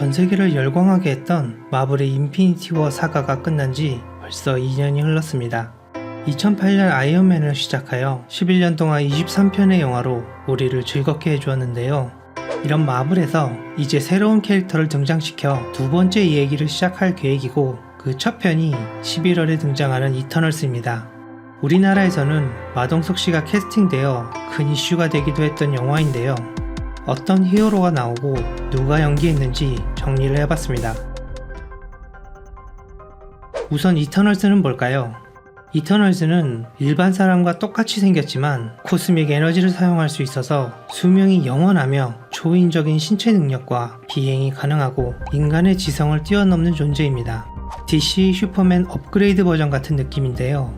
전 세계를 열광하게 했던 마블의 인피니티 워 사가가 끝난 지 벌써 2년이 흘렀습니다. 2008년 아이언맨을 시작하여 11년 동안 23편의 영화로 우리를 즐겁게 해주었는데요. 이런 마블에서 이제 새로운 캐릭터를 등장시켜 두 번째 이야기를 시작할 계획이고 그 첫 편이 11월에 등장하는 이터널스입니다. 우리나라에서는 마동석 씨가 캐스팅되어 큰 이슈가 되기도 했던 영화인데요. 어떤 히어로가 나오고 누가 연기했는지 정리를 해봤습니다. 우선 이터널스는 뭘까요? 이터널스는 일반 사람과 똑같이 생겼지만 코스믹 에너지를 사용할 수 있어서 수명이 영원하며 초인적인 신체 능력과 비행이 가능하고 인간의 지성을 뛰어넘는 존재입니다. DC 슈퍼맨 업그레이드 버전 같은 느낌인데요.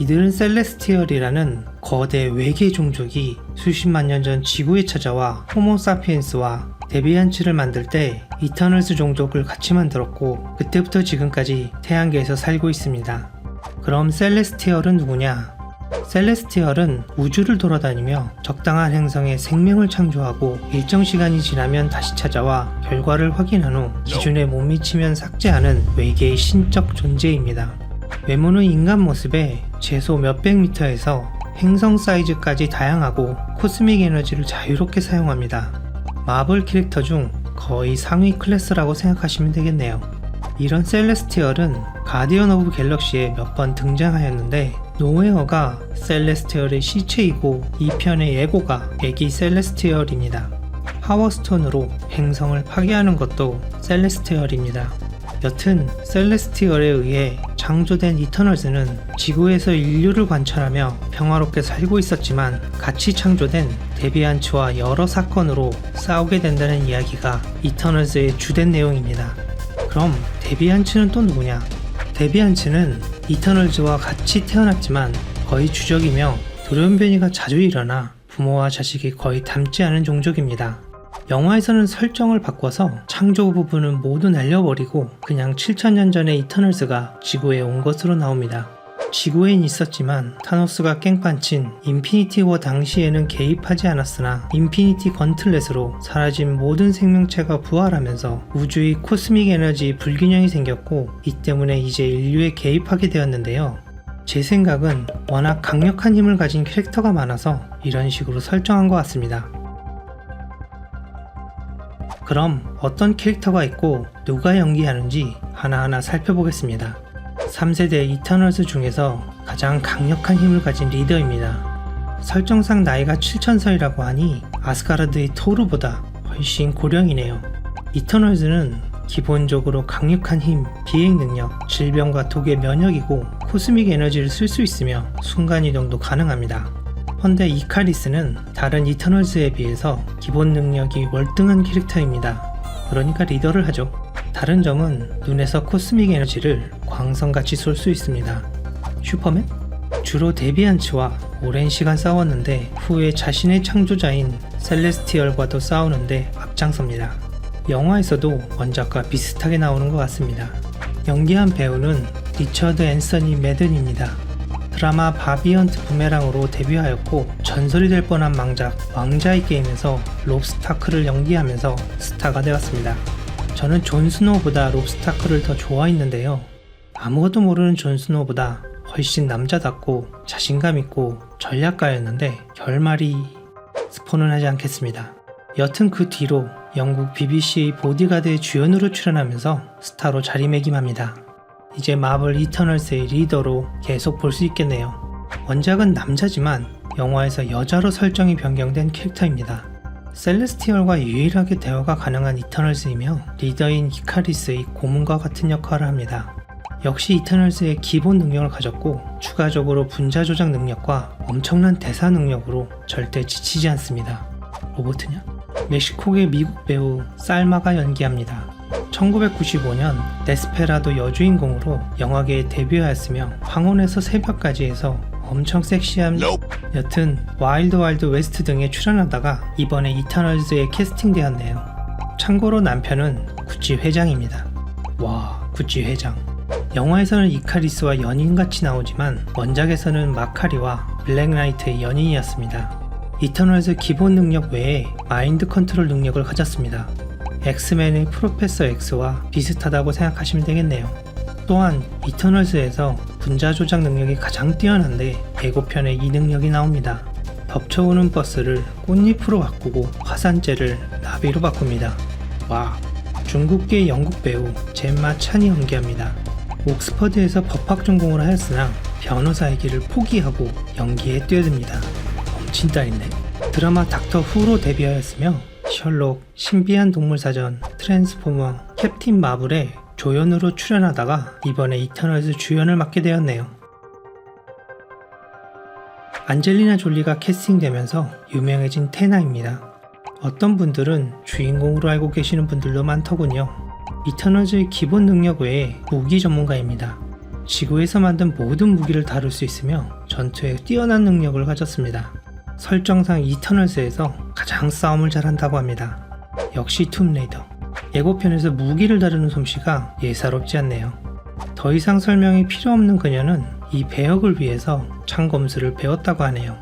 이들은 셀레스티얼이라는 거대 외계 종족이 수십만 년 전 지구에 찾아와 호모사피엔스와 데비안츠를 만들 때 이터널스 종족을 같이 만들었고 그때부터 지금까지 태양계에서 살고 있습니다. 그럼 셀레스티얼은 누구냐? 셀레스티얼은 우주를 돌아다니며 적당한 행성에 생명을 창조하고 일정 시간이 지나면 다시 찾아와 결과를 확인한 후 기준에 못 미치면 삭제하는 외계의 신적 존재입니다. 외모는 인간 모습에 최소 몇백 미터에서 행성 사이즈까지 다양하고 코스믹 에너지를 자유롭게 사용합니다. 마블 캐릭터 중 거의 상위 클래스라고 생각하시면 되겠네요. 이런 셀레스티얼은 가디언 오브 갤럭시에 몇 번 등장하였는데 노웨어가 셀레스티얼의 시체이고 이 편의 예고가 애기 셀레스티얼입니다. 파워스톤으로 행성을 파괴하는 것도 셀레스티얼입니다. 여튼 셀레스티얼에 의해 창조된 이터널즈는 지구에서 인류를 관찰하며 평화롭게 살고 있었지만 같이 창조된 데비안츠와 여러 사건으로 싸우게 된다는 이야기가 이터널즈의 주된 내용입니다. 그럼 데비안츠는 또 누구냐? 데비안츠는 이터널즈와 같이 태어났지만 거의 주적이며 돌연변이가 자주 일어나 부모와 자식이 거의 닮지 않은 종족입니다. 영화에서는 설정을 바꿔서 창조 부분은 모두 날려버리고 그냥 7천년 전에 이터널즈가 지구에 온 것으로 나옵니다. 지구엔 있었지만 타노스가 깽판친 인피니티 워 당시에는 개입하지 않았으나 인피니티 건틀렛으로 사라진 모든 생명체가 부활하면서 우주의 코스믹 에너지 불균형이 생겼고 이 때문에 이제 인류에 개입하게 되었는데요. 제 생각은 워낙 강력한 힘을 가진 캐릭터가 많아서 이런 식으로 설정한 것 같습니다. 그럼 어떤 캐릭터가 있고 누가 연기하는지 하나하나 살펴보겠습니다. 3세대 이터널스 중에서 가장 강력한 힘을 가진 리더입니다. 설정상 나이가 7000살이라고 하니 아스가르드의 토르보다 훨씬 고령이네요. 이터널즈는 기본적으로 강력한 힘, 비행 능력, 질병과 독의 면역이고 코스믹 에너지를 쓸 수 있으며 순간이동도 가능합니다. 헌데 이카리스는 다른 이터널즈에 비해서 기본 능력이 월등한 캐릭터입니다. 그러니까 리더를 하죠. 다른 점은 눈에서 코스믹 에너지를 광선같이 쏠 수 있습니다. 슈퍼맨? 주로 데비안츠와 오랜 시간 싸웠는데 후에 자신의 창조자인 셀레스티얼과도 싸우는데 앞장섭니다. 영화에서도 원작과 비슷하게 나오는 것 같습니다. 연기한 배우는 리처드 앤서니 매든입니다. 드라마 바비언트 부메랑으로 데뷔하였고 전설이 될 뻔한 망작 왕자의 게임에서 롭스타크를 연기하면서 스타가 되었습니다. 저는 존 스노우보다 롭스타크를 더 좋아했는데요. 아무것도 모르는 존 스노우보다 훨씬 남자답고 자신감 있고 전략가였는데 결말이 스포는 하지 않겠습니다. 여튼 그 뒤로 영국 BBC의 보디가드의 주연으로 출연하면서 스타로 자리매김합니다. 이제 마블 이터널스의 리더로 계속 볼 수 있겠네요. 원작은 남자지만 영화에서 여자로 설정이 변경된 캐릭터입니다. 셀레스티얼과 유일하게 대화가 가능한 이터널스이며 리더인 이카리스의 고문과 같은 역할을 합니다. 역시 이터널스의 기본 능력을 가졌고 추가적으로 분자 조작 능력과 엄청난 대사 능력으로 절대 지치지 않습니다. 로보트냐? 멕시코계 미국 배우 쌀마가 연기합니다. 1995년 데스페라도 여주인공으로 영화계에 데뷔하였으며 황혼에서 새벽까지 해서 엄청 섹시한 여튼 와일드 와일드 웨스트 등에 출연하다가 이번에 이터널즈에 캐스팅되었네요. 참고로 남편은 구찌 회장입니다. 와 구찌 회장. 영화에서는 이카리스와 연인같이 나오지만 원작에서는 마카리와 블랙나이트의 연인이었습니다. 이터널즈 기본 능력 외에 마인드 컨트롤 능력을 가졌습니다. 엑스맨의 프로페서 X와 비슷하다고 생각하시면 되겠네요. 또한 이터널스에서 분자 조작 능력이 가장 뛰어난데 예고편에 이 능력이 나옵니다. 덮쳐오는 버스를 꽃잎으로 바꾸고 화산재를 나비로 바꿉니다. 와, 중국계 영국 배우 젬마 찬이 연기합니다. 옥스퍼드에서 법학 전공을 하였으나 변호사의 길을 포기하고 연기에 뛰어듭니다. 엄친 딸이네. 드라마 닥터 후로 데뷔하였으며 셜록, 신비한 동물사전, 트랜스포머, 캡틴 마블에 조연으로 출연하다가 이번에 이터널즈 주연을 맡게 되었네요. 안젤리나 졸리가 캐스팅되면서 유명해진 테나입니다. 어떤 분들은 주인공으로 알고 계시는 분들도 많더군요. 이터널즈의 기본 능력 외에 무기 전문가입니다. 지구에서 만든 모든 무기를 다룰 수 있으며 전투에 뛰어난 능력을 가졌습니다. 설정상 이터널즈에서 가장 싸움을 잘한다고 합니다. 역시 툼레이더. 예고편에서 무기를 다루는 솜씨가 예사롭지 않네요. 더 이상 설명이 필요 없는 그녀는 이 배역을 위해서 창검술을 배웠다고 하네요.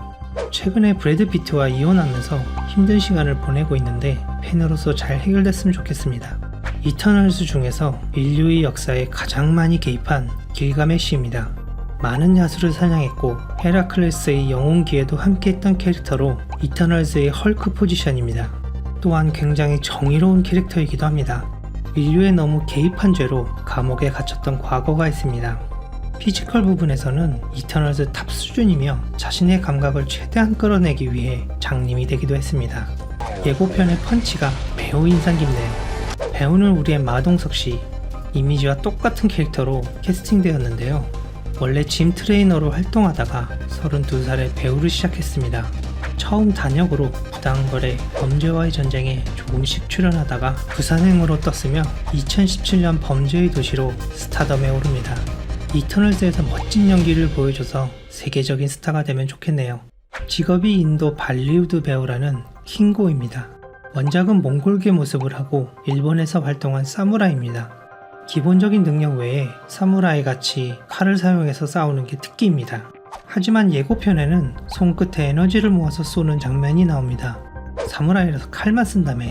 최근에 브래드 피트와 이혼하면서 힘든 시간을 보내고 있는데 팬으로서 잘 해결됐으면 좋겠습니다. 이터널스 중에서 인류의 역사에 가장 많이 개입한 길가메시입니다. 많은 야수를 사냥했고 헤라클레스의 영웅기에도 함께했던 캐릭터로 이터널스의 헐크 포지션입니다. 또한 굉장히 정의로운 캐릭터이기도 합니다. 인류에 너무 개입한 죄로 감옥에 갇혔던 과거가 있습니다. 피지컬 부분에서는 이터널즈 탑 수준이며 자신의 감각을 최대한 끌어내기 위해 장님이 되기도 했습니다. 예고편의 펀치가 매우 인상 깊네요. 배우는 우리의 마동석 씨, 이미지와 똑같은 캐릭터로 캐스팅되었는데요. 원래 짐 트레이너로 활동하다가 32살에 배우를 시작했습니다. 처음 단역으로 부당거래, 범죄와의 전쟁에 조금씩 출연하다가 부산행으로 떴으며 2017년 범죄의 도시로 스타덤에 오릅니다. 이터널즈에서 멋진 연기를 보여줘서 세계적인 스타가 되면 좋겠네요. 직업이 인도 발리우드 배우라는 킹고입니다. 원작은 몽골계 모습을 하고 일본에서 활동한 사무라이입니다. 기본적인 능력 외에 사무라이 같이 칼을 사용해서 싸우는 게 특기입니다. 하지만 예고편에는 손끝에 에너지를 모아서 쏘는 장면이 나옵니다. 사무라이라서 칼만 쓴다며.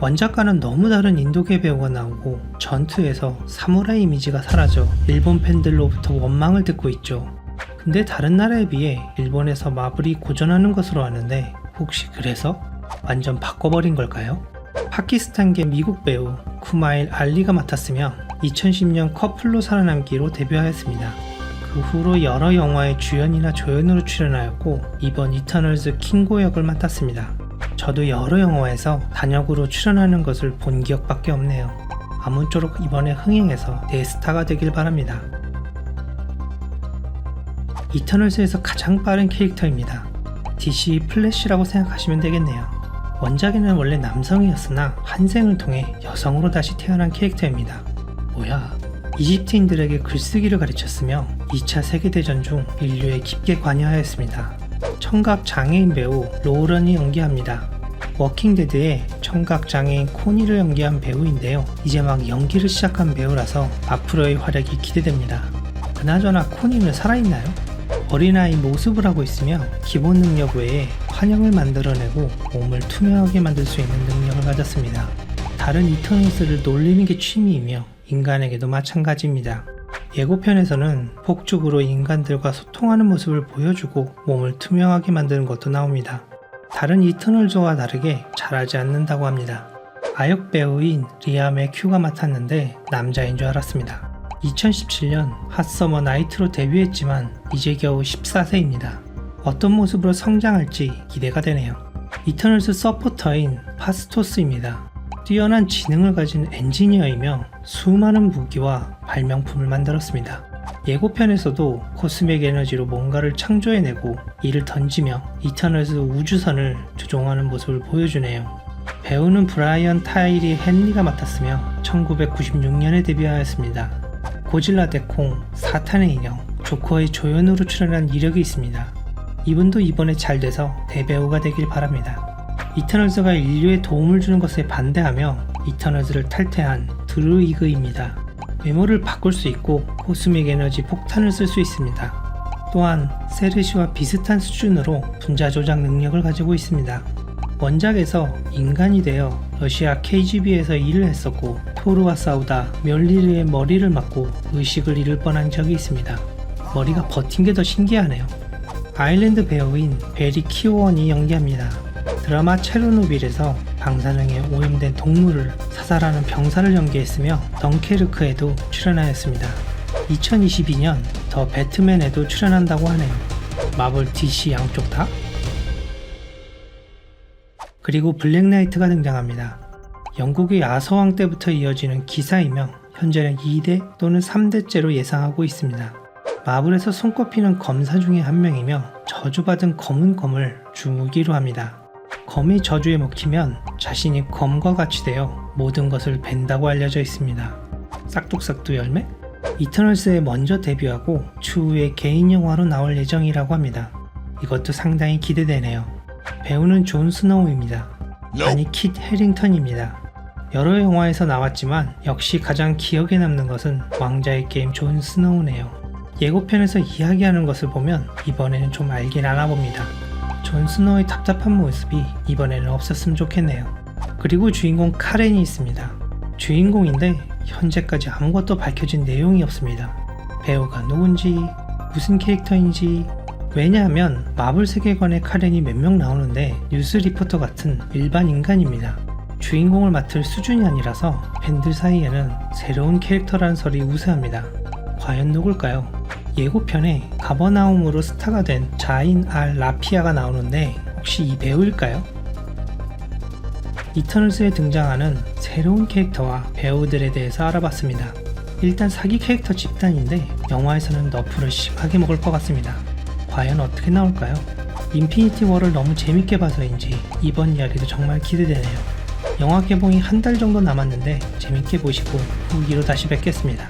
원작과는 너무 다른 인도계 배우가 나오고 전투에서 사무라이 이미지가 사라져 일본 팬들로부터 원망을 듣고 있죠. 근데 다른 나라에 비해 일본에서 마블이 고전하는 것으로 아는데 혹시 그래서 완전 바꿔버린 걸까요? 파키스탄계 미국 배우 쿠마일 알리가 맡았으며 2010년 커플로 살아남기로 데뷔하였습니다. 그 후로 여러 영화의 주연이나 조연으로 출연하였고 이번 이터널즈 킹고 역을 맡았습니다. 저도 여러 영화에서 단역으로 출연하는 것을 본 기억밖에 없네요. 아무쪼록 이번에 흥행해서 대스타가 되길 바랍니다. 이터널즈에서 가장 빠른 캐릭터입니다. DC 플래시라고 생각하시면 되겠네요. 원작에는 원래 남성이었으나 환생을 통해 여성으로 다시 태어난 캐릭터입니다. 뭐야? 이집트인들에게 글쓰기를 가르쳤으며 2차 세계대전 중 인류에 깊게 관여하였습니다. 청각 장애인 배우 로런이 연기합니다. 워킹데드의 청각 장애인 코니를 연기한 배우인데요. 이제 막 연기를 시작한 배우라서 앞으로의 활약이 기대됩니다. 그나저나 코니는 살아있나요? 어린아이 모습을 하고 있으며 기본 능력 외에 환영을 만들어내고 몸을 투명하게 만들 수 있는 능력을 가졌습니다. 다른 이터널스를 놀리는 게 취미이며 인간에게도 마찬가지입니다. 예고편에서는 폭죽으로 인간들과 소통하는 모습을 보여주고 몸을 투명하게 만드는 것도 나옵니다. 다른 이터널즈와 다르게 잘하지 않는다고 합니다. 아역 배우인 리암의 큐가 맡았는데 남자인 줄 알았습니다. 2017년 핫서머 나이트로 데뷔했지만 이제 겨우 14세입니다. 어떤 모습으로 성장할지 기대가 되네요. 이터널스 서포터인 파스토스입니다. 뛰어난 지능을 가진 엔지니어이며 수많은 무기와 발명품을 만들었습니다. 예고편에서도 코스믹 에너지로 뭔가를 창조해내고 이를 던지며 이터널스 우주선을 조종하는 모습을 보여주네요. 배우는 브라이언 타이리 헨리가 맡았으며 1996년에 데뷔하였습니다. 고질라 대콩, 사탄의 인형, 조커의 조연으로 출연한 이력이 있습니다. 이분도 이번에 잘 돼서 대배우가 되길 바랍니다. 이터널즈가 인류에 도움을 주는 것에 반대하며 이터널즈를 탈퇴한 드루이그입니다. 외모를 바꿀 수 있고 코스믹 에너지 폭탄을 쓸 수 있습니다. 또한 세르시와 비슷한 수준으로 분자 조작 능력을 가지고 있습니다. 원작에서 인간이 되어 러시아 KGB에서 일을 했었고 토르와 싸우다 멸리르의 머리를 맞고 의식을 잃을 뻔한 적이 있습니다. 머리가 버틴 게 더 신기하네요. 아일랜드 배우인 베리 키오원이 연기합니다. 드라마 체르노빌에서 방사능에 오염된 동물을 사살하는 병사를 연기했으며 덩케르크에도 출연하였습니다. 2022년 더 배트맨에도 출연한다고 하네요. 마블 DC 양쪽 다? 그리고 블랙나이트가 등장합니다. 영국의 아서왕 때부터 이어지는 기사이며 현재는 2대 또는 3대째로 예상하고 있습니다. 마블에서 손꼽히는 검사 중에 한 명이며 저주받은 검은 검을 주무기로 합니다. 검이 저주에 먹히면 자신이 검과 같이 되어 모든 것을 벤다고 알려져 있습니다. 싹둑싹둑 열매? 이터널스에 먼저 데뷔하고 추후에 개인 영화로 나올 예정이라고 합니다. 이것도 상당히 기대되네요. 배우는 존 스노우입니다. 아니 킷 해링턴입니다. 여러 영화에서 나왔지만 역시 가장 기억에 남는 것은 왕자의 게임 존 스노우네요. 예고편에서 이야기하는 것을 보면 이번에는 좀 알긴 아나 봅니다. 존 스노우의 답답한 모습이 이번에는 없었으면 좋겠네요. 그리고 주인공 카렌이 있습니다. 주인공인데 현재까지 아무것도 밝혀진 내용이 없습니다. 배우가 누군지, 무슨 캐릭터인지, 왜냐하면 마블 세계관의 카렌이 몇 명 나오는데 뉴스 리포터 같은 일반 인간입니다. 주인공을 맡을 수준이 아니라서 팬들 사이에는 새로운 캐릭터라는 설이 우세합니다. 과연 누굴까요? 예고편에 가버나움으로 스타가 된 자인 알 라피아가 나오는데 혹시 이 배우일까요? 이터널스에 등장하는 새로운 캐릭터와 배우들에 대해서 알아봤습니다. 일단 사기 캐릭터 집단인데 영화에서는 너프를 심하게 먹을 것 같습니다. 과연 어떻게 나올까요? 인피니티 워를 너무 재밌게 봐서인지 이번 이야기도 정말 기대되네요. 영화 개봉이 한 달 정도 남았는데 재밌게 보시고 후기로 다시 뵙겠습니다.